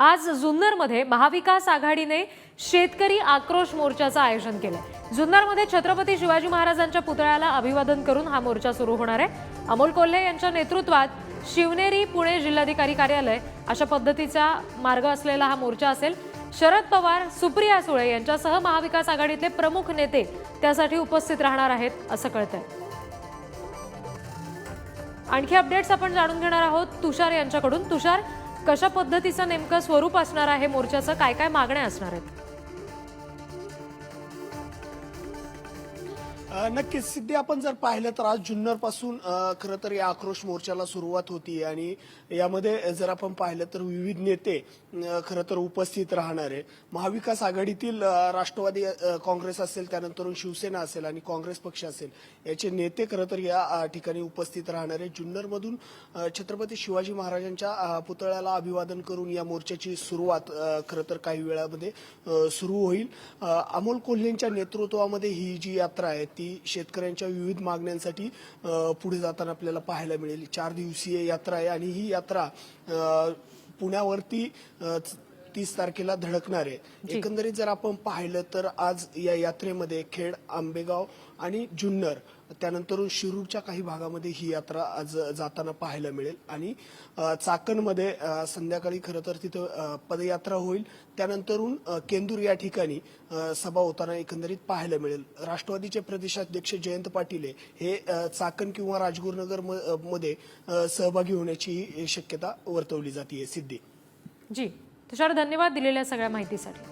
आज जुन्नरमध्ये महाविकास आघाडीने शेतकरी आक्रोश मोर्चाचं आयोजन केलंय. जुन्नरमध्ये छत्रपती शिवाजी महाराजांच्या पुतळ्याला अभिवादन करून हा मोर्चा सुरू होणार आहे. अमोल कोल्हे यांच्या नेतृत्वात शिवनेरी पुणे जिल्हाधिकारी कार्यालय अशा पद्धतीचा मार्ग असलेला हा मोर्चा असेल. शरद पवार सुप्रिया सुळे यांच्यासह महाविकास आघाडीतले प्रमुख नेते त्यासाठी उपस्थित राहणार आहेत असं कळतंय. आणखी अपडेट्स आपण जाणून घेणार आहोत तुषार यांच्याकडून. तुषार कशा पद्धतीचं नेमकं स्वरूप असणार आहे मोर्चाचं? काय काय मागण्या असणार आहेत? नक्कीच. सिद्धी आपण जर पाहिलं तर आज जुन्नरपासून खरं तर या आक्रोश मोर्चाला सुरुवात होती आणि यामध्ये जर आपण पाहिलं तर विविध नेते खरं तर उपस्थित राहणार आहे. महाविकास आघाडीतील राष्ट्रवादी काँग्रेस असेल त्यानंतर शिवसेना असेल आणि काँग्रेस पक्ष असेल याचे नेते खरं तर या ठिकाणी उपस्थित राहणार आहे जुन्नरमधून छत्रपती शिवाजी महाराजांच्या पुतळ्याला अभिवादन करून या मोर्चाची सुरुवात खरं तर काही वेळामध्ये सुरू होईल. अमोल कोल्हेंच्या नेतृत्वामध्ये ही जी यात्रा आहे ती शेतकऱ्यांच्या विविध मागण्यांसाठी पुढे जाताना आपल्याला पाहायला मिळेल. चार दिवसीय यात्रा आहे आणि ही यात्रा पुण्यावरती तीस तारखेला धडकणार आहे. एकंदरीत जर आपण पाहिलं तर आज या यात्रेमध्ये खेड आंबेगाव आणि जुन्नर त्यानंतर शिरूरच्या काही भागामध्ये ही यात्रा आज जाताना पाहायला मिळेल. आणि चाकणमध्ये संध्याकाळी खरं तर तिथं पदयात्रा होईल. त्यानंतरून केंदूर या ठिकाणी सभा होताना एकंदरीत पाहायला मिळेल. राष्ट्रवादीचे प्रदेशाध्यक्ष जयंत पाटील हे- हे चाकण किंवा राजगुरुनगरमध्ये सहभागी होण्याची शक्यता वर्तवली जाते सिद्धी. जी. तुषार धन्यवाद दिलेल्या सगळ्या माहितीसाठी.